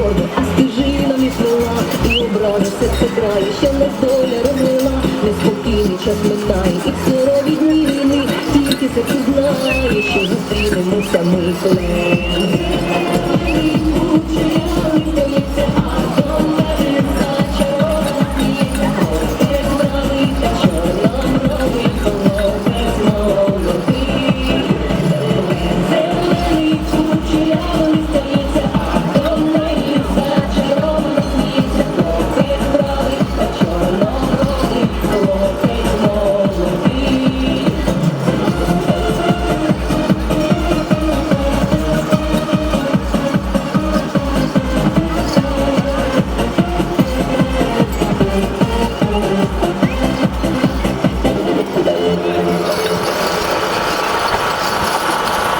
гордо, стежина між мила, і все це краю, ще не доля розлила, неспокійний час минає, і в сурові дні війни, тільки це знає, що зустрінемося ми коли.